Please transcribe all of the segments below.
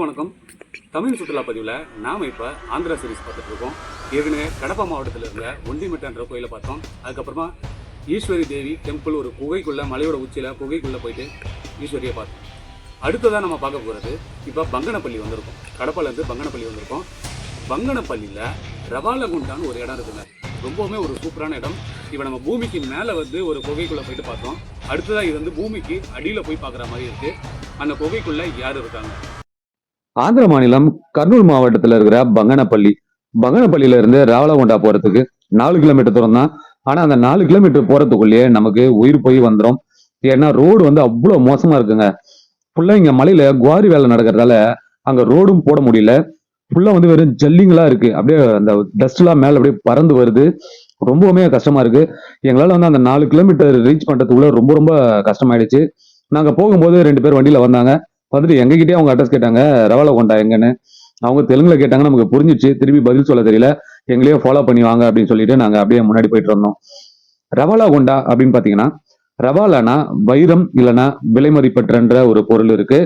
வணக்கம். தமிழ் சுற்றுலா பதிவில் நாம் இப்போ ஆந்திரா சீரிஸ் பார்த்துட்டு இருக்கோம். ஏற்கனவே கடப்பா மாவட்டத்தில் இருந்த ஒண்டிமிட்டன்ற கோயிலை பார்த்தோம். அதுக்கப்புறமா ஈஸ்வரி தேவி டெம்பிள் ஒரு குகைக்குள்ளே மலையோட உச்சியில் குகைக்குள்ளே போயிட்டு ஈஸ்வரியை பார்த்தோம். அடுத்ததாக நம்ம பார்க்க போகிறது இப்போ பங்கனப்பள்ளி வந்திருக்கோம். கடப்பாலேருந்து பங்கனப்பள்ளி வந்திருக்கோம். பங்கனப்பள்ளியில் ரவாலகுண்டான்னு ஒரு இடம் இருக்குங்க. ரொம்பவுமே ஒரு சூப்பரான இடம். இப்போ நம்ம பூமிக்கு மேலே வந்து ஒரு குகைக்குள்ளே போயிட்டு பார்த்தோம். அடுத்ததாக இது வந்து பூமிக்கு அடியில் போய் பார்க்குற மாதிரி இருக்குது அந்த குகைக்குள்ளே யார் இருக்காங்க? ஆந்திர மாநிலம் கர்னூல் மாவட்டத்தில் இருக்கிற பங்கனப்பள்ளி. பங்கனப்பள்ளியில இருந்து ராவலகொண்டா போறதுக்கு நாலு கிலோமீட்டர் தூரம் தான். ஆனா அந்த நாலு கிலோமீட்டர் போறதுக்குள்ளேயே நமக்கு உயிர் போய் வந்துடும் ஏன்னா ரோடு வந்து அவ்வளோ மோசமா இருக்குங்க. ஃபுல்லா இங்க மலையில குவாரி வேலை நடக்கிறதால அங்க ரோடும் போட முடியல. ஃபுல்லா வந்து வெறும் ஜல்லிங்களா இருக்கு. அப்படியே அந்த டஸ்ட் எல்லாம் மேல அப்படியே பறந்து வருது. ரொம்பவுமே கஷ்டமா இருக்கு. எங்களால வந்து அந்த நாலு கிலோமீட்டர் ரீச் பண்றதுக்குள்ள ரொம்ப ரொம்ப கஷ்டமாயிடுச்சு. நாங்க போகும்போது ரெண்டு பேர் வண்டியில வந்தாங்க. வந்துட்டு எங்ககிட்டயே அவங்க அட்ரஸ் கேட்டாங்க ரவால கொண்டா எங்கன்னு. அவங்க தெலுங்குல கேட்டாங்க நமக்கு புரிஞ்சிச்சு. திருப்பி பதில் சொல்ல தெரியல. எங்களையே ஃபாலோ பண்ணி வாங்க அப்படின்னு சொல்லிட்டு நாங்க அப்படியே முன்னாடி போயிட்டு இருந்தோம். ரவாலா கொண்டா அப்படின்னு பாத்தீங்கன்னா ரவாலானா வைரம் இல்லைன்னா விலைமதிப்பற்றன்ற ஒரு பொருள் இருக்கு.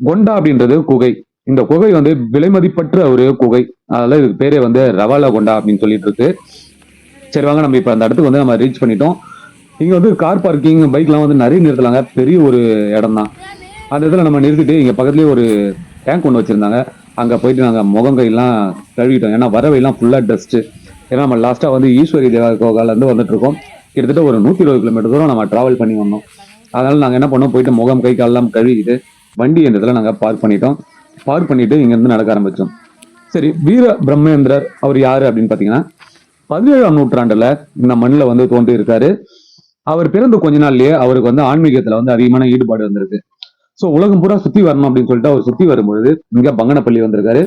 கொண்டா அப்படின்றது குகை. இந்த குகை வந்து விலைமதிப்பற்ற ஒரு குகை. அதனால இதுக்கு பேரே வந்து ரவாலா கொண்டா அப்படின்னு சொல்லிட்டு இருக்கு. சரி வாங்க நம்ம இப்ப அந்த இடத்துக்கு வந்து நம்ம ரீச் பண்ணிட்டோம். இங்க வந்து கார் பார்க்கிங் பைக்லாம் வந்து நிறைய நிறுத்தலாங்க பெரிய ஒரு இடம் தான் அந்த இதில் நம்ம நிறுத்திட்டு இங்கே பக்கத்துலேயே ஒரு டேங்க் ஒன்று வச்சுருந்தாங்க. அங்கே போயிட்டு நாங்கள் முகம் கையெல்லாம் கழுவிட்டோம். ஏன்னா வரவையெல்லாம் ஃபுல்லாக டஸ்ட்டு ஏன்னா நம்ம லாஸ்ட்டாக வந்து ஈஸ்வரி தேவா கோகாலேருந்து வந்துட்டுருக்கோம் வந்துட்டு இருக்கோம். கிட்டத்தட்ட ஒரு நூற்றி இருபது கிலோமீட்டர் தூரம் நம்ம ட்ராவல் பண்ணி வந்தோம். அதனால் நாங்கள் என்ன பண்ணோம்? போயிட்டு முகம் கை காலெல்லாம் கழுவிட்டு வண்டி என்ற இதில் நாங்கள் பார்க் பண்ணிட்டோம். பார்க் பண்ணிவிட்டு இங்கேருந்து நடக்க ஆரம்பித்தோம் சரி வீர பிரம்மேந்திரர் அவர் யார் அப்படின்னு பார்த்தீங்கன்னா பதினேழாம் நூற்றாண்டில் இந்த மண்ணில் வந்து தோன்றி இருக்காரு அவர் பிறந்த கொஞ்ச நாள்லயே அவருக்கு வந்து ஆன்மீகத்தில் வந்து அதிகமான ஈடுபாடு வந்திருக்கு. ஸோ உலகம் பூரா சுத்தி வரணும் அப்படின்னு சொல்லிட்டு அவர் சுத்தி வரும்பொழுது இங்க பங்கனப்பள்ளி வந்திருக்காரு.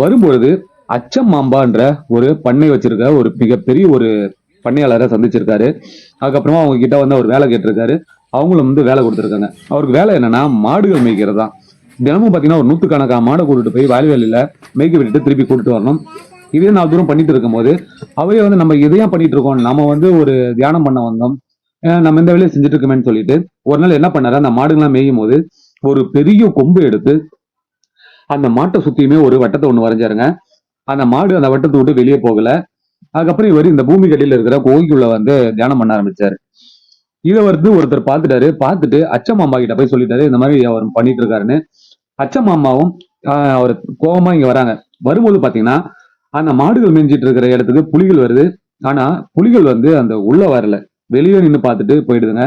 வரும்பொழுது அச்சம் மாம்பான்ற ஒரு பண்ணை வச்சிருக்க ஒரு மிகப்பெரிய ஒரு பண்ணையாளரை சந்திச்சிருக்காரு. அதுக்கப்புறமா அவங்க கிட்ட வந்து அவர் வேலை கேட்டிருக்காரு. அவங்களும் வந்து வேலை கொடுத்துருக்காங்க. அவருக்கு வேலை என்னன்னா மாடுகள் மேய்க்கிறது. தான் தினமும் பார்த்தீங்கன்னா ஒரு நூற்றுக்கணக்கான மாடை கூட்டிட்டு போய் வயல்வெளியில மேய்க்க விட்டுட்டு திருப்பி கூட்டிட்டு வரணும். இதே நாலு தூரம் பண்ணிட்டு இருக்கும்போது அவரே வந்து நம்ம இதையும் பண்ணிட்டு இருக்கோம்? நம்ம வந்து ஒரு தியானம் பண்ண வந்தோம். நம்ம இந்த வேலையை செஞ்சுட்டு இருக்கோமேன்னு சொல்லிட்டு ஒரு நாள் என்ன பண்ணாரு? அந்த மாடுகள்லாம் மேயும் போது ஒரு பெரிய கொம்பு எடுத்து அந்த மாட்டை சுத்தியுமே ஒரு வட்டத்தை ஒண்ணு வரைஞ்சாருங்க. அந்த மாடு அந்த வட்டத்தை விட்டு வெளியே போகல. அதுக்கப்புறம் இவர் இந்த பூமி கடியில இருக்கிற கோயிலுக்குள்ள வந்து தியானம் பண்ண ஆரம்பிச்சாரு. இதை வந்து ஒருத்தர் பார்த்துட்டாரு. பார்த்துட்டு அச்சமாமா கிட்ட போய் சொல்லிட்டாரு. இந்த மாதிரி அவர் பண்ணிட்டு இருக்காருன்னு. அச்சமாமாவும் அவர் கோபமா இங்க வராங்க. வரும்போது பாத்தீங்கன்னா அந்த மாடுகள் மேய்ஞ்சிட்டு இருக்கிற இடத்துக்கு புலிகள் வருது. ஆனா புலிகள் வந்து அந்த உள்ள வரல. வெளியே நின்று பார்த்துட்டு போயிடுதுங்க.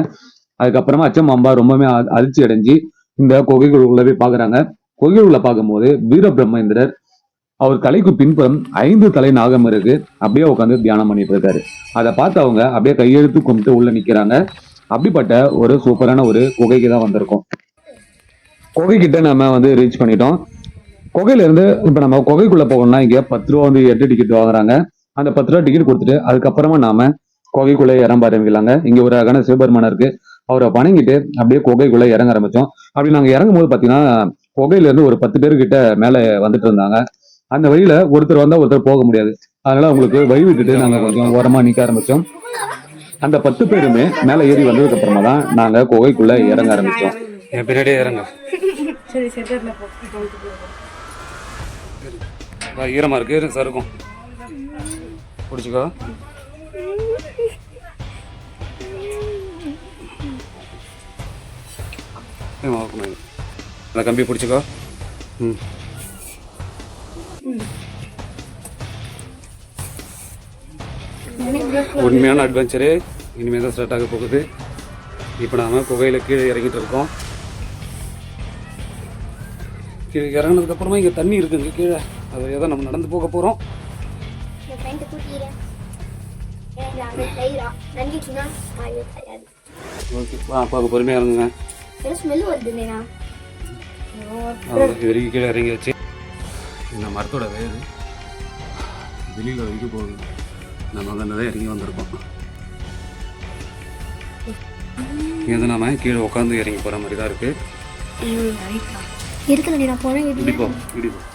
அதுக்கப்புறமா அச்சமாம்பா ரொம்பவே அதிர்ச்சி அடைஞ்சு இந்த குகைகளுக்குள்ள போய் பாக்குறாங்க குகைகளுக்குள்ள பார்க்கும்போது வீரபிரம்மேந்திரர் அவர் கலைக்கு பின்புறம் ஐந்து தலை நாகம் இருக்கு. அப்படியே உட்காந்து தியானம் பண்ணிட்டு இருக்காரு. அதை பார்த்து அவங்க அப்படியே கையெழுத்து கும்பிட்டு உள்ள நிக்கிறாங்க. அப்படிப்பட்ட ஒரு சூப்பரான ஒரு குகைக்கு தான் வந்திருக்கோம். குகை கிட்ட நம்ம வந்து ரீச் பண்ணிட்டோம். குகையில இருந்து இப்ப நம்ம குகைக்குள்ள போகணும்னா இங்க பத்து ரூபா வந்து எட்டு டிக்கெட் வாங்குறாங்க. அந்த பத்து ரூபா டிக்கெட் கொடுத்துட்டு அதுக்கப்புறமா நாம குகைக்குள்ள இறம்ப ஆரம்பிக்கலாங்க. இங்க ஒரு அழகான சிவபெருமான் இருக்கு. அவரை வணங்கிட்டு அப்படியே குகைக்குள்ள இறங்க ஆரம்பிச்சோம் அப்படி நாங்க இறங்கும் போது பாத்தீங்கன்னா குகையில இருந்து ஒரு பத்து பேர் கிட்ட மேல வந்துட்டு இருந்தாங்க. அந்த வழியில ஒருத்தர் வந்தா ஒருத்தர் போக முடியாது. அதனால அவங்களுக்கு வழி விட்டுட்டு நாங்க கொஞ்சம் ஓரமா நிக்க ஆரம்பிச்சோம் அந்த பத்து பேருமே மேல ஏறி வந்ததுக்கு அப்புறமா தான் நாங்க குகைக்குள்ள இறங்க ஆரம்பிச்சோம் என் பின்னாடியே இறங்க. சரி செட்டர்ல ஈரமா இருக்கு. இரு, சறுக்கும். பிடிச்சிக்கோ. இது. அந்த கம்பி பிடிச்சிக்கோ. ம். உண்மையான அட்வென்ச்சரு இனிமேல் தான் ஸ்டார்ட் ஆக போகுது. இப்போ நாம குகையில் கீழே இறங்கிட்டு இருக்கோம். கீழே இறங்கினதுக்கு அப்புறமா இங்கே தண்ணி இருக்குங்க கீழே. அது தான் நம்ம நடந்து போக போகிறோம் ஓகே பார்க்க பொறுமையாக இருந்துங்க ஏதோ ஸ்மெல் வருதுண்ணா இது வரைக்கும் கீழே இறங்கி வச்சு. இந்த மரத்தோட வேறு வெளியில் வரைக்கும் போகுது. நம்ம அங்கே தான் இறங்கி வந்திருக்கோம். இங்கே நாம கீழே உட்காந்து இறங்கி போகிற மாதிரி தான் இருக்குது இருக்குதுண்ணே நான் போனேன் இடிப்போம் இடிப்போம்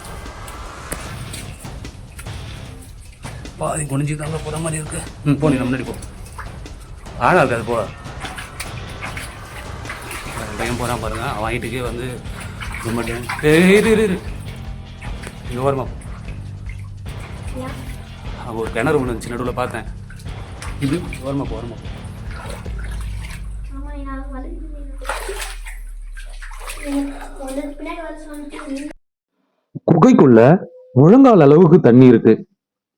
பாதி குனிஞ்சு தாங்க போகிற மாதிரி இருக்கு. ம் போனி நம்ம முன்னாடி போ. ஆழா இருக்காது போ. பையன் போகிறான் பாருங்க. அவன் வீட்டுக்கே வந்து ரொம்ப இங்கே வருமா அங்கே ஒரு கிணறு ஒன்று இருந்துச்சு நடுவில் பார்த்தேன். இது வருமா வருமா குகைக்குள்ள முழங்கால் அளவுக்கு தண்ணி இருக்கு.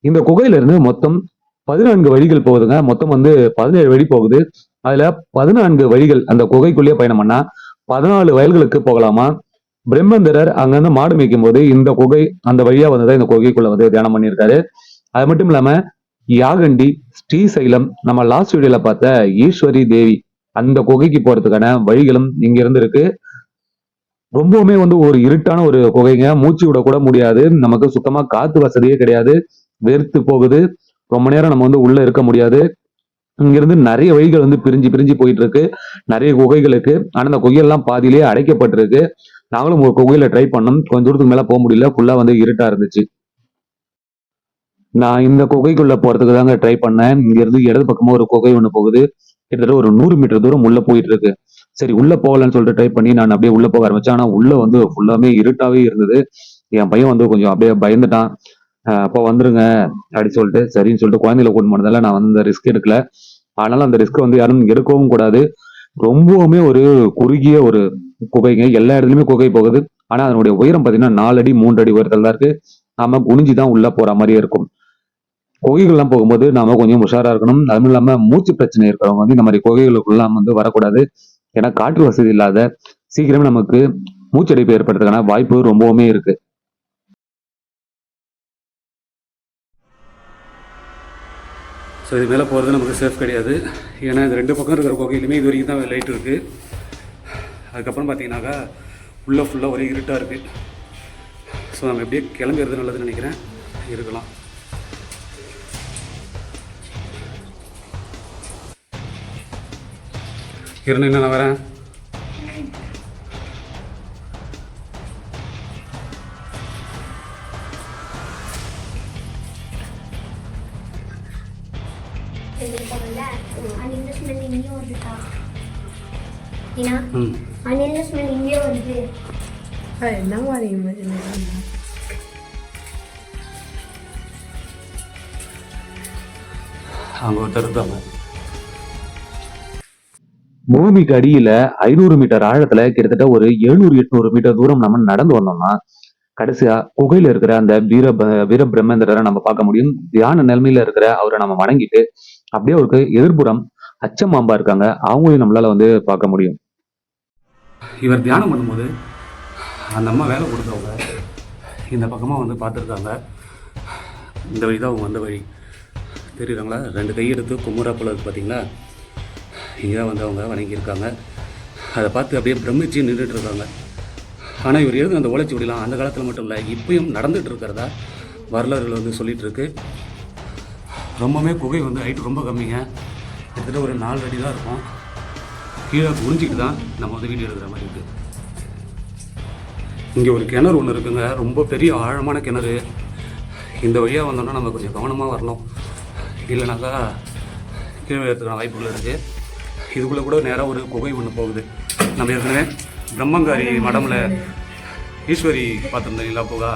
இந்த குகையில இருந்து மொத்தம் பதினான்கு வழிகள் போகுதுங்க. மொத்தம் வந்து பதினேழு வழி போகுது. அதுல பதினான்கு வழிகள் அந்த குகைக்குள்ளேயே பயணம் பண்ணா பதினாலு வயல்களுக்கு போகலாமா? பிரம்மந்திரர் அங்கிருந்து மாடு மேய்க்கும் போது இந்த குகை அந்த வழியா வந்துதான் இந்த குகைக்குள்ள வந்து தியானம் பண்ணியிருக்காரு. அது மட்டும் இல்லாம யாகண்டி ஸ்ரீசைலம் நம்ம லாஸ்ட் வீடியோல பார்த்த ஈஸ்வரி தேவி அந்த குகைக்கு போறதுக்கான வழிகளும் இங்க இருந்து இருக்கு ரொம்பவுமே வந்து ஒரு இருட்டான ஒரு குகைங்க. மூச்சு விட கூட முடியாது. நமக்கு சுத்தமா காத்து வசதியே கிடையாது. வெறுத்து போகுது. ரொம்ப நேரம் நம்ம வந்து உள்ள இருக்க முடியாது. இங்கிருந்து நிறைய வழிகள் வந்து பிரிஞ்சு பிரிஞ்சு போயிட்டு இருக்கு நிறைய குகைகளுக்கு ஆனா அந்த குகையெல்லாம் பாதியிலேயே அடைக்கப்பட்டிருக்கு. நாங்களும் ஒரு குகையில ட்ரை பண்ணோம். கொஞ்சம் தூரத்துக்கு மேல போக முடியல. ஃபுல்லா வந்து இருட்டா இருந்துச்சு. நான் இந்த குகைக்குள்ள போறதுக்கு தாங்க ட்ரை பண்ணேன். இங்க இருந்து இடது பக்கமா ஒரு குகை ஒண்ணு போகுது. கிட்டத்தட்ட ஒரு நூறு மீட்டர் தூரம் உள்ள போயிட்டு இருக்கு சரி உள்ள போகலன்னு சொல்லிட்டு ட்ரை பண்ணி நான் அப்படியே உள்ள போக ஆரம்பிச்சேன். ஆனா உள்ள வந்து ஃபுல்லாமே இருட்டாவே இருந்தது. என் பையன் வந்து கொஞ்சம் அப்படியே பயந்துட்டான். அப்போ வந்துருங்க அப்படின்னு சொல்லிட்டு சரின்னு சொல்லிட்டு குழந்தைகளை கூட்டு போனதால நான் வந்து அந்த ரிஸ்க் எடுக்கல. ஆனாலும் அந்த ரிஸ்க் வந்து யாரும் எடுக்கவும் கூடாது. ரொம்பவுமே ஒரு குறுகிய ஒரு குகைங்க. எல்லா இடத்துலயுமே குகை போகுது. ஆனா அதனுடைய உயரம் பாத்தீங்கன்னா நாலு அடி மூன்று அடி உயரத்தில் தான் இருக்கு. நாம குனிஞ்சு தான் உள்ள போற மாதிரியே இருக்கும். குகைகள்லாம் போகும்போது நாம கொஞ்சம் உஷாரா இருக்கணும். அதுவும் இல்லாம மூச்சு பிரச்சனை இருக்கிறவங்க வந்து இந்த மாதிரி குகைகளுக்குள்ளாம் வந்து வரக்கூடாது. ஏன்னா காற்று வசதி இல்லாத சீக்கிரமே நமக்கு மூச்சடைப்பு ஏற்படுறதுக்கான வாய்ப்பு ரொம்பவுமே இருக்கு. ஸோ இது மேலே போகிறது நமக்கு சேஃப் கிடையாது. ஏன்னா இந்த ரெண்டு பக்கம் இருக்கிற கோகையிலுமே இது வரைக்கும் தான் லைட் இருக்குது அதுக்கப்புறம் பார்த்தீங்கன்னாக்கா உள்ளே ஃபுல்லாக ஒரே இருட்டாக இருக்குது ஸோ நம்ம எப்படியே கிளம்புறது நல்லதுன்னு நினைக்கிறேன். இருக்கலாம். இருந்து என்ன நான் வரேன்? என்ன மாதிரி இமேஜினேஷன் அங்கே ஒருத்தர் இருக்காங்க. பூமிக்கு அடியில ஐநூறு மீட்டர் ஆழத்துல கிட்டத்தட்ட ஒரு எழுநூறு எட்நூறு மீட்டர் தூரம் நம்ம நடந்து வந்தோம்னா கடைசியா குகையில இருக்கிற அந்த வீர வீர பிரம்மேந்திரரை நம்ம பார்க்க முடியும். தியான நிலைமையில இருக்கிற அவரை நம்ம வணங்கிட்டு அப்படியே அவருக்கு எதிர்ப்புறம் அச்சமாம்பா இருக்காங்க. அவங்களையும் நம்மளால வந்து பார்க்க முடியும். இவர் தியானம் பண்ணும்போது அந்த அம்மா வேலை கொடுத்தவங்க இந்த பக்கமாக வந்து பார்த்துருக்காங்க. இந்த வழி தான் அவங்க வந்த வழி. தெரியுறாங்களா ரெண்டு கை எடுத்து குமுறா போல இருக்கு பார்த்தீங்களா? இங்கே தான் வந்து அவங்க வணங்கியிருக்காங்க. அதை பார்த்து அப்படியே பிரமிச்சு நின்றுட்டு இருக்காங்க. ஆனால் இவர் எழுதுன அந்த ஓலைச்சுவடிலாம் அந்த காலத்தில் மட்டும் இல்லை இப்பயும் நடந்துகிட்டு இருக்கிறதா வரலாறுகள் வந்து சொல்லிகிட்டு இருக்கு. ரொம்பவுமே குகை வந்து ஹைட் ரொம்ப கம்மிங்க. கிட்டத்தட்ட ஒரு நாலு அடி தான் இருக்கும். கீழே குடிஞ்சிக்கிட்டு தான் நம்ம வந்து வீடியோ எடுக்கிற மாதிரி இருக்குது இங்கே ஒரு கிணறு ஒன்று இருக்குங்க. ரொம்ப பெரிய ஆழமான கிணறு. இந்த வழியாக வந்தோம்னா நம்ம கொஞ்சம் கவனமாக வரணும். இல்லைனாக்கா கீழே விழுறதுக்கான வாய்ப்புகள் இருக்குது இதுக்குள்ளே கூட நேராக ஒரு குகை ஒன்று போகுது. நம்ம ஏற்கனவே பிரம்மங்காரி மடமில் ஈஸ்வரி பார்த்துருந்தீங்களா புகா?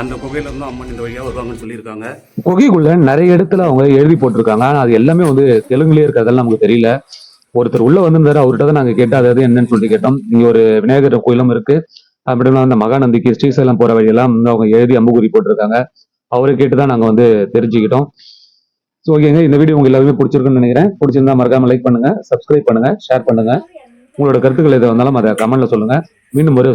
அந்த குகையில இருந்து அம்மன் இந்த வழியாக வருவாங்கன்னு சொல்லியிருக்காங்க. குகைக்குள்ள நிறைய இடத்துல அவங்க எழுதி போட்டிருக்காங்க. ஆனா அது எல்லாமே வந்து தெலுங்குலயே இருக்கிறதெல்லாம் நமக்கு தெரியல. ஒருத்தர் உள்ள வந்திருந்தாரு அவர்கிட்ட தான் நாங்க கேட்டோம் அதாவது என்னன்னு சொல்லிட்டு கேட்டோம். இங்க ஒரு விநாயகர் கோயிலும் இருக்கு. அப்படி அந்த மகாநந்திக்கு ஸ்ரீசைலம் போற வழியெல்லாம் வந்து அவங்க எழுதி அம்புகுறி போட்டிருக்காங்க. அவரை கேட்டு தான் நாங்க வந்து தெரிஞ்சுக்கிட்டோம். ஸோ ஓகேங்க இந்த வீடியோ உங்களுக்கு எல்லாருமே பிடிச்சிருக்குன்னு நினைக்கிறேன். பிடிச்சிருந்தா மறக்காம லைக் பண்ணுங்க சப்ஸ்கிரைப் பண்ணுங்க ஷேர் பண்ணுங்க. உங்களோட கருத்துக்கள் எது வந்தாலும் அதை கமெண்ட்ல சொல்லுங்க. மீண்டும் ஒரு